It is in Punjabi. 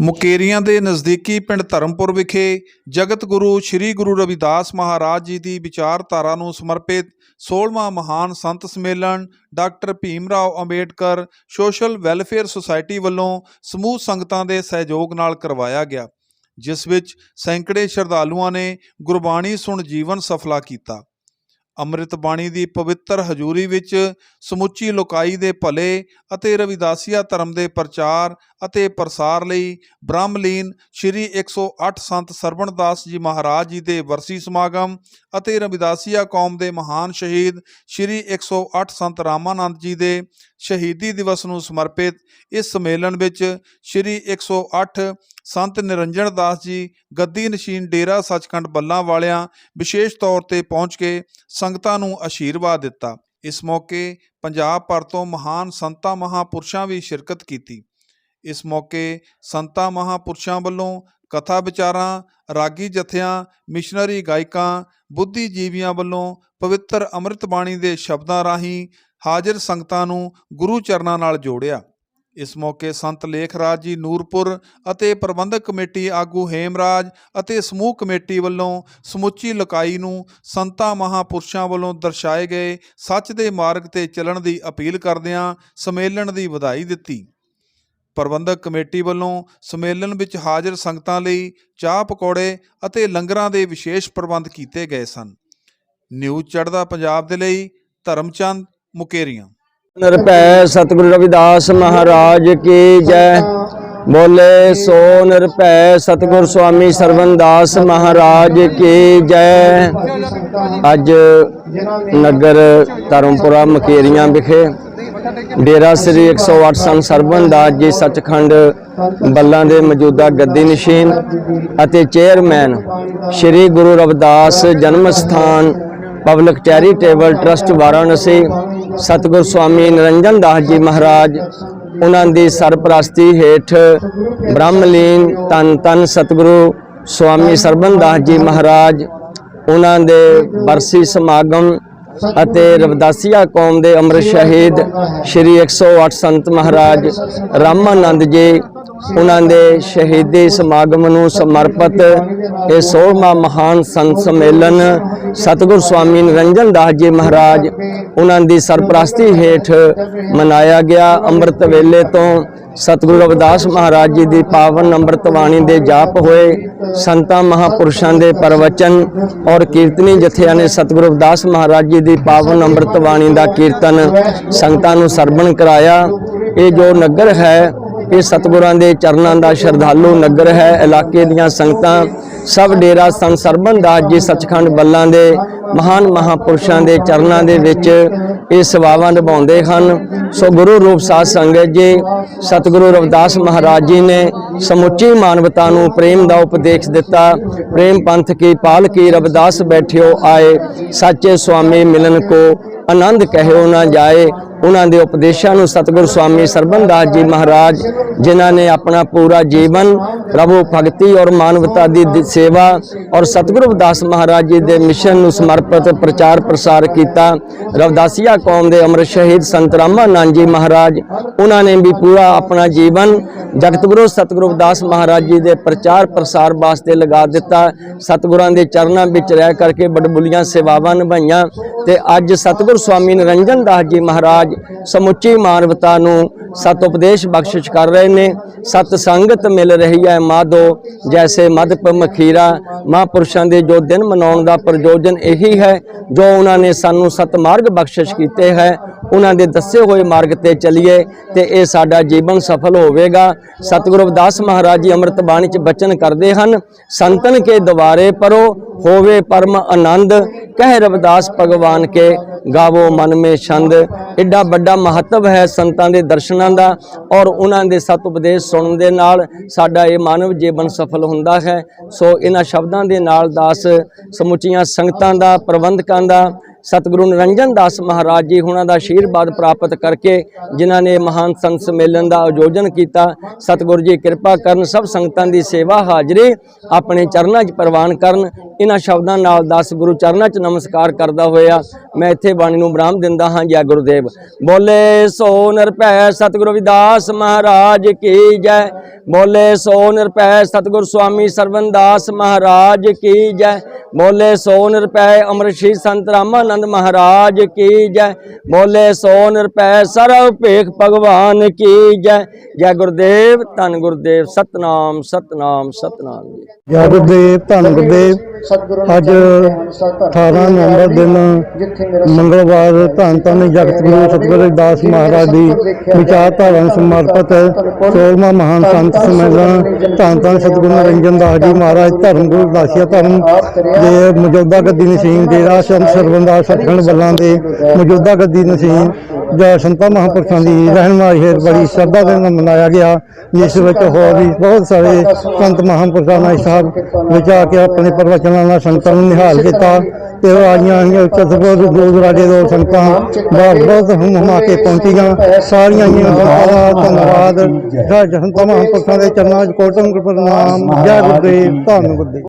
ਮੁਕੇਰੀਆਂ ਦੇ ਨਜ਼ਦੀਕੀ ਪਿੰਡ ਧਰਮਪੁਰ ਵਿਖੇ ਜਗਤ ਗੁਰੂ ਸ੍ਰੀ ਗੁਰੂ ਰਵਿਦਾਸ ਮਹਾਰਾਜ ਜੀ ਦੀ ਵਿਚਾਰਧਾਰਾ ਨੂੰ ਸਮਰਪਿਤ 16ਵਾਂ ਮਹਾਨ ਸੰਤ ਸੰਮੇਲਨ doctor Bhim Rao Ambedkar social welfare society ਵੱਲੋਂ ਸਮੂਹ ਸੰਗਤਾਂ ਦੇ ਸਹਿਯੋਗ ਨਾਲ ਕਰਵਾਇਆ ਗਿਆ, ਜਿਸ ਵਿੱਚ ਸੈਂਕੜੇ ਸ਼ਰਧਾਲੂਆਂ ਨੇ ਗੁਰਬਾਣੀ ਸੁਣ ਜੀਵਨ ਸਫਲਾ ਕੀਤਾ। ਅੰਮ੍ਰਿਤ ਬਾਣੀ ਦੀ ਪਵਿੱਤਰ ਹਜ਼ੂਰੀ ਵਿੱਚ ਸਮੁੱਚੀ ਲੋਕਾਈ ਦੇ ਭਲੇ ਅਤੇ ਰਵਿਦਾਸੀਆ ਧਰਮ ਦੇ ਪ੍ਰਚਾਰ ਅਤੇ ਪ੍ਰਸਾਰ ਲਈ ਬ੍ਰਹਮਲੀਨ ਸ਼੍ਰੀ 108 ਸੰਤ ਸਰਵਣਦਾਸ ਜੀ ਮਹਾਰਾਜ ਜੀ ਦੇ ਵਰਸੀ ਸਮਾਗਮ ਅਤੇ ਰਵਿਦਾਸੀਆ ਕੌਮ ਦੇ ਮਹਾਨ ਸ਼ਹੀਦ ਸ਼੍ਰੀ 108 ਸੰਤ ਰਾਮਾਨੰਦ ਜੀ ਦੇ ਸ਼ਹੀਦੀ ਦਿਵਸ ਨੂੰ ਸਮਰਪਿਤ ਇਸ ਸੰਮੇਲਨ ਵਿੱਚ ਸ਼੍ਰੀ 108 ਸੰਤ ਨਿਰੰਜਨ ਦਾਸ ਜੀ, ਗੱਦੀ ਨਸ਼ੀਨ ਡੇਰਾ ਸੱਚਖੰਡ ਬੱਲਾਂ ਵਾਲਿਆਂ ਵਿਸ਼ੇਸ਼ ਤੌਰ ਤੇ ਪਹੁੰਚ ਕੇ ਸੰਗਤਾਂ ਨੂੰ ਆਸ਼ੀਰਵਾਦ ਦਿੱਤਾ। ਇਸ ਮੌਕੇ ਪੰਜਾਬ ਭਰ ਤੋਂ ਮਹਾਨ ਸੰਤਾਂ ਮਹਾਪੁਰਸ਼ਾਂ ਵੀ ਸ਼ਿਰਕਤ ਕੀਤੀ। ਇਸ ਮੌਕੇ ਸੰਤਾਂ, ਮਹਾਪੁਰਸ਼ਾਂ ਵੱਲੋਂ ਕਥਾ ਵਿਚਾਰਾਂ, ਰਾਗੀ ਜਥਿਆਂ, ਮਿਸ਼ਨਰੀ ਗਾਇਕਾਂ, ਬੁੱਧੀਜੀਵੀਆਂ ਵੱਲੋਂ ਪਵਿੱਤਰ ਅੰਮ੍ਰਿਤ ਬਾਣੀ ਦੇ ਸ਼ਬਦਾਂ ਰਾਹੀਂ ਹਾਜ਼ਰ ਸੰਗਤਾਂ ਨੂੰ ਗੁਰੂ ਚਰਨਾਂ ਨਾਲ ਜੋੜਿਆ। ਇਸ ਮੌਕੇ ਸੰਤ ਲੇਖਰਾਜ ਜੀ ਨੂਰਪੁਰ ਅਤੇ ਪ੍ਰਬੰਧਕ ਕਮੇਟੀ ਆਗੂ ਹੇਮਰਾਜ ਅਤੇ ਸਮੂਹ ਕਮੇਟੀ ਵੱਲੋਂ ਸਮੁੱਚੀ ਲਕਾਈ ਨੂੰ ਸੰਤਾਂ, ਮਹਾਪੁਰਸ਼ਾਂ ਵੱਲੋਂ ਦਰਸਾਏ ਗਏ ਸੱਚ ਦੇ ਮਾਰਗ ਤੇ ਚੱਲਣ ਦੀ ਅਪੀਲ ਕਰਦਿਆਂ ਸੰਮੇਲਨ ਦੀ ਵਧਾਈ ਦਿੱਤੀ। ਪ੍ਰਬੰਧਕ ਕਮੇਟੀ ਵੱਲੋਂ ਸੰਮੇਲਨ ਵਿੱਚ ਹਾਜ਼ਰ ਸੰਗਤਾਂ ਲਈ ਚਾਹ ਪਕੌੜੇ ਅਤੇ ਲੰਗਰਾਂ ਦੇ ਵਿਸ਼ੇਸ਼ ਪ੍ਰਬੰਧ ਕੀਤੇ ਗਏ ਸਨ। ਨਿਊਜ਼ ਚੜ੍ਹਦਾ ਪੰਜਾਬ ਦੇ ਲਈ ਧਰਮਚੰਦ ਮੁਕੇਰੀਆਂ। ਨਿਰਭੈ ਸਤਿਗੁਰੂ ਰਵਿਦਾਸ ਮਹਾਰਾਜ ਕੀ ਜੈ। ਬੋਲੇ ਸੋ ਨਿਰਭੈ ਸਤਿਗੁਰ ਸਵਾਮੀ ਸਰਵਨਦਾਸ ਮਹਾਰਾਜ ਕੀ ਜੈ। ਅੱਜ ਨਗਰ ਧਰਮਪੁਰਾ ਮਕੇਰੀਆਂ ਵਿਖੇ ਡੇਰਾ ਸ੍ਰੀ 108 ਸੰਤ ਸਰਵਨਦਾਸ ਜੀ ਸੱਚਖੰਡ ਬੱਲਾਂ ਦੇ ਮੌਜੂਦਾ ਗੱਦੀ ਨਸ਼ੀਨ ਅਤੇ ਚੇਅਰਮੈਨ ਸ੍ਰੀ ਗੁਰੂ ਰਵਿਦਾਸ ਜਨਮ ਸਥਾਨ ਪਬਲਿਕ ਚੈਰੀਟੇਬਲ ਟਰਸਟ ਵਾਰਾਣਸੀ ਸਤਿਗੁਰ ਸਵਾਮੀ ਨਿਰੰਜਨ ਦਾਸ ਜੀ ਮਹਾਰਾਜ, ਉਹਨਾਂ ਦੀ ਸਰਪ੍ਰਸਤੀ ਹੇਠ ਬ੍ਰਹਮਲੀਨ ਤਨ ਤਨ ਸਤਿਗੁਰੂ ਸਵਾਮੀ ਸਰਬਨ ਦਾਸ ਜੀ ਮਹਾਰਾਜ, ਉਹਨਾਂ ਦੇ ਬਰਸੀ ਸਮਾਗਮ ਅਤੇ ਰਵਦਾਸੀਆ ਕੌਮ ਦੇ ਅਮਰ ਸ਼ਹੀਦ ਸ਼੍ਰੀ 108 ਸੰਤ ਮਹਾਰਾਜ ਰਾਮਾਨੰਦ ਜੀ ਉਹਨਾਂ ਦੇ ਸ਼ਹੀਦੀ ਸਮਾਗਮ ਨੂੰ ਸਮਰਪਿਤ ਇਹ 16ਵਾਂ ਮਹਾਨ ਸੰਤ ਸੰਮੇਲਨ ਸਤਿਗੁਰ ਸਵਾਮੀ ਨਿਰੰਜਨ ਦਾਸ ਜੀ ਮਹਾਰਾਜ, ਉਹਨਾਂ ਦੀ ਸਰਪ੍ਰਸਤੀ ਹੇਠ ਮਨਾਇਆ ਗਿਆ। ਅੰਮ੍ਰਿਤ ਵੇਲੇ ਤੋਂ ਸਤਿਗੁਰੂ ਰਵਿਦਾਸ ਮਹਾਰਾਜ ਜੀ ਦੀ ਪਾਵਨ ਅੰਮ੍ਰਿਤ ਬਾਣੀ ਦੇ ਜਾਪ ਹੋਏ। ਸੰਤਾਂ ਮਹਾਪੁਰਸ਼ਾਂ ਦੇ ਪ੍ਰਵਚਨ ਔਰ ਕੀਰਤਨੀ ਜਥਿਆਂ ਨੇ ਸਤਿਗੁਰੂ ਰਵਿਦਾਸ ਮਹਾਰਾਜ ਜੀ ਦੀ ਪਾਵਨ ਅੰਮ੍ਰਿਤ ਬਾਣੀ ਦਾ ਕੀਰਤਨ ਸੰਗਤਾਂ ਨੂੰ ਸਰਵਣ ਕਰਾਇਆ। ਇਹ ਜੋ ਨਗਰ ਹੈ ਇਹ ਸਤਿਗੁਰਾਂ ਦੇ ਚਰਨਾਂ ਦਾ ਸ਼ਰਧਾਲੂ ਨਗਰ ਹੈ, ਇਲਾਕੇ ਦੀਆਂ ਸੰਗਤਾਂ, ਸਭ ਡੇਰਾ ਸੰਤ ਸਰਬਨ ਦਾਸ ਜੀ ਸੱਚਖੰਡ ਬੱਲਾਂ ਦੇ ਮਹਾਨ ਮਹਾਪੁਰਸ਼ਾਂ ਦੇ ਚਰਨਾਂ ਦੇ ਵਿੱਚ ਇਹ ਸੇਵਾਵਾਂ ਨਿਭਾਉਂਦੇ ਹਨ। ਸੋ ਗੁਰੂ ਰੂਪ ਸਾਧ ਸੰਗਤ ਜੀ, ਸਤਿਗੁਰੂ ਰਵਿਦਾਸ ਮਹਾਰਾਜ ਜੀ ਨੇ ਸਮੁੱਚੀ ਮਾਨਵਤਾ ਨੂੰ ਪ੍ਰੇਮ ਦਾ ਉਪਦੇਸ਼ ਦਿੱਤਾ। ਪ੍ਰੇਮ ਪੰਥ ਕੀ ਪਾਲ ਕੀ ਰਵਿਦਾਸ ਬੈਠਿਓ ਆਏ, ਸੱਚੇ ਸੁਆਮੀ ਮਿਲਨ ਕੋ ਆਨੰਦ ਕਹਿਓ ਨਾ ਜਾਏ। ਉਹਨਾਂ ਦੇ ਉਪਦੇਸ਼ਾਂ ਨੂੰ ਸਤਿਗੁਰ ਸਵਾਮੀ ਸਰਬੰਦਾਸ ਜੀ ਮਹਾਰਾਜ, ਜਿਨ੍ਹਾਂ ਨੇ ਆਪਣਾ ਪੂਰਾ ਜੀਵਨ ਪ੍ਰਭੂ ਭਗਤੀ ਔਰ ਮਾਨਵਤਾ ਦੀ ਦ- ਸੇਵਾ ਔਰ ਸਤਿਗੁਰੂ ਰਵਿਦਾਸ ਮਹਾਰਾਜ ਜੀ ਦੇ ਮਿਸ਼ਨ ਨੂੰ ਸਮਰਪਿਤ ਪ੍ਰਚਾਰ ਪ੍ਰਸਾਰ ਕੀਤਾ। ਰਵਦਾਸੀਆ ਕੌਮ ਦੇ ਅਮਰ ਸ਼ਹੀਦ ਸੰਤ ਰਾਮਾਨੰਦ ਜੀ ਮਹਾਰਾਜ, ਉਹਨਾਂ ਨੇ ਵੀ ਪੂਰਾ ਆਪਣਾ ਜੀਵਨ ਜਗਤ ਗੁਰੂ ਸਤਿਗੁਰੂ ਰਵਿਦਾਸ ਮਹਾਰਾਜ ਜੀ ਦੇ ਪ੍ਰਚਾਰ ਪ੍ਰਸਾਰ ਵਾਸਤੇ ਲਗਾ ਦਿੱਤਾ। ਸਤਿਗੁਰਾਂ ਦੇ ਚਰਨਾਂ ਵਿੱਚ ਰਹਿ ਕਰਕੇ ਬੜਬੁਲੀਆਂ ਸੇਵਾਵਾਂ ਨਿਭਾਈਆਂ। ਤੇ ਅੱਜ ਸਤਿਗੁਰ ਸਵਾਮੀ ਨਿਰੰਜਨ ਦਾਸ ਜੀ ਮਹਾਰਾਜ ਸਮੁੱਚੀ ਮਾਨਵਤਾ ਨੂੰ ਸਤ ਉਪਦੇਸ਼ ਬਖਸ਼ਿਸ਼ ਕਰ ਰਹੇ ਨੇ। ਸਤ ਸੰਗਤ ਮਿਲ ਰਹੀ ਹੈ ਮਾਧੋ, ਜੈਸੇ ਮਦ ਮਖੀਰਾ ਮਹਾਂਪੁਰਸ਼ਾਂ ਦੇ ਜੋ ਦਿਨ ਮਨਾਉਣ ਦਾ ਪ੍ਰਯੋਜਨ ਇਹੀ ਹੈ, ਜੋ ਉਹਨਾਂ ਨੇ ਸਾਨੂੰ ਸਤ ਮਾਰਗ ਬਖਸ਼ਿਸ਼ ਕੀਤੇ ਹੈ ਉਹਨਾਂ ਦੇ ਦੱਸੇ ਹੋਏ ਮਾਰਗ ਤੇ ਚੱਲੀਏ ਤੇ ਇਹ ਸਾਡਾ ਜੀਵਨ ਸਫਲ ਹੋਵੇਗਾ। ਸਤਿਗੁਰੂ ਰਵਿਦਾਸ ਮਹਾਰਾਜ ਜੀ ਅੰਮ੍ਰਿਤ ਬਾਣੀ ਚ ਬਚਨ ਕਰਦੇ ਹਨ, ਸੰਤਨ ਕੇ ਦਵਾਰੇ ਪਰੋ, ਹੋਵੇ ਪਰਮ ਆਨੰਦ, ਕਹਿ ਰਵਿਦਾਸ ਭਗਵਾਨ ਕੇ, ਗਾਵੋ ਮਨ ਮੇ ਛੰਦ। ਐਡਾ ਵੱਡਾ ਮਹੱਤਵ ਹੈ ਸੰਤਾਂ ਦੇ ਦਰਸ਼ਨਾਂ ਦਾ ਔਰ ਉਹਨਾਂ ਦੇ ਸਤ ਉਪਦੇਸ਼ ਸੁਣਨ ਦੇ ਨਾਲ ਸਾਡਾ ਇਹ ਮਾਨਵ ਜੀਵਨ ਸਫਲ ਹੁੰਦਾ ਹੈ। ਸੋ ਇਹਨਾਂ ਸ਼ਬਦਾਂ ਦੇ ਨਾਲ ਦਾਸ ਸਮੁੱਚੀਆਂ ਸੰਗਤਾਂ ਦਾ, ਪ੍ਰਬੰਧਕਾਂ ਦਾ ਸਤਿਗੁਰੂ ਨਿਰੰਜਨ ਦਾਸ ਮਹਾਰਾਜ ਜੀ ਉਹਨਾਂ ਦਾ ਆਸ਼ੀਰਵਾਦ ਪ੍ਰਾਪਤ ਕਰਕੇ ਜਿਨ੍ਹਾਂ ਨੇ ਮਹਾਨ ਸੰਤ ਸੰਮੇਲਨ ਦਾ ਆਯੋਜਨ ਕੀਤਾ, ਸਤਿਗੁਰੂ ਜੀ ਕਿਰਪਾ ਕਰਨ, ਸਭ ਸੰਗਤਾਂ ਦੀ ਸੇਵਾ ਹਾਜ਼ਰੀ ਆਪਣੇ ਚਰਨਾਂ 'ਚ ਪ੍ਰਵਾਨ ਕਰਨ। ਇਹਨਾਂ ਸ਼ਬਦਾਂ ਨਾਲ ਦਾਸ ਗੁਰੂ ਚਰਨਾਂ 'ਚ ਨਮਸਕਾਰ ਕਰਦਾ ਹੋਇਆ ਮੈਂ ਇੱਥੇ ਬਾਣੀ ਨੂੰ ਬ੍ਰਾਹਮ ਦਿੰਦਾ ਹਾਂ ਜੈ ਗੁਰਦੇਵ। ਬੋਲੇ ਸੋ ਨਿਰਭੈ ਸਤਿਗੁਰੂ ਰਵਿਦਾਸ ਮਹਾਰਾਜ ਕੀ ਜੈ। ਬੋਲੇ ਸੋ ਨਿਰਭੈ ਸਤਿਗੁਰ ਸਵਾਮੀ ਸਰਵਨਦਾਸ ਮਹਾਰਾਜ ਕੀ ਜੈ। ਬੋਲੇ ਸੋ ਨਿਰਭੈ ਅਮਰਸ਼ੀ ਸੰਤ ਰਾਮਾਨੰਦ ਮਹਾਰਾਜ ਕੀ ਜੈ। ਬੋਲੇ ਸੋ ਨਿਰਭੈ ਸਰਵ ਭੇਖ ਭਗਵਾਨ ਕੀ ਜੈ। ਜੈ ਗੁਰਦੇਵ ਧੰਨ ਗੁਰਦੇਵ ਸਤਨਾਮ ਸਤਨਾਮ ਸਤਨਾਮ ਜੀ। ਜੈ ਗੁਰਦੇਵ ਧੰਨ ਗੁਰਦੇਵ। ਅੱਜ 18 ਨਵੰਬਰ ਦਿਨ ਮੰਗਲਵਾਰ ਧੰਨ ਧੰਨ ਜਗਤ ਗੁਰੂ ਸਤਿਗੁਰੂ ਰਵਿਦਾਸ ਮਹਾਰਾਜ ਦੀ ਵਿਚਾਰਧਾਰਾ ਨੂੰ ਸਮਰਪਿਤ 16ਵਾਂ ਮਹਾਨ ਸੰਤ ਸੰਮੇਲਨ ਧੰਨ ਧੰਨ ਸਤਿਗੁਰੂ ਨਿਰੰਜਨ ਦਾਸ ਜੀ ਮਹਾਰਾਜ ਧਰਮ ਗੁਰੂ ਦਾਸੀਆ ਧਰਮ ਦੇ ਮੌਜੂਦਾ ਗੱਦੀ ਨਸੀਮ ਡੇਰਾ ਸੰਤ ਸਰਬੰਦਾਸ ਸਤਖੰਡ ਵੱਲਾਂ ਦੇ ਮੌਜੂਦਾ ਗੱਦੀ ਨਸੀਮ ਜਾਂ ਸੰਤਾਂ ਮਹਾਂਪੁਰਖਾਂ ਦੀ ਰਹਿਨਮਾਈ ਹੇਠ ਬੜੀ ਸ਼ਰਧਾ ਦੇ ਨਾਲ ਮਨਾਇਆ ਗਿਆ ਜਿਸ ਵਿੱਚ ਹੋਰ ਵੀ ਬਹੁਤ ਸਾਰੇ ਸੰਤ ਮਹਾਂਪੁਰਖਾਂ ਨੇ ਸਾਹਿਬ ਵਿੱਚ ਆ ਕੇ ਆਪਣੇ ਪ੍ਰਵਚਨਾਂ ਨਾਲ ਸੰਗਤਾਂ ਨੂੰ ਨਿਹਾਲ ਕੀਤਾ ਤੇ ਉਹ ਆਈਆਂ ਆਈਆਂ ਕਸਬੇ ਦੂਰ ਦਰਾਡੇ ਤੋਂ ਸੰਗਤਾਂ ਬਹੁਤ ਬਹੁਤ ਹੁਮ ਕੇ ਪਹੁੰਚੀਆਂ। ਸਾਰੀਆਂ ਹੀ ਸੰਗਤਾਂ ਧੰਨਵਾਦ। ਜੈ ਸੰਤਾਂ, ਮਹਾਂਪੁਰਖਾਂ ਦੇ ਚਰਨਾਂ 'ਚ ਕੋਟਮ ਪ੍ਰਣਾਮ ਜੈ ਗੁਰਦੇਵ, ਧੰਨ ਗੁਰਦੇਵ।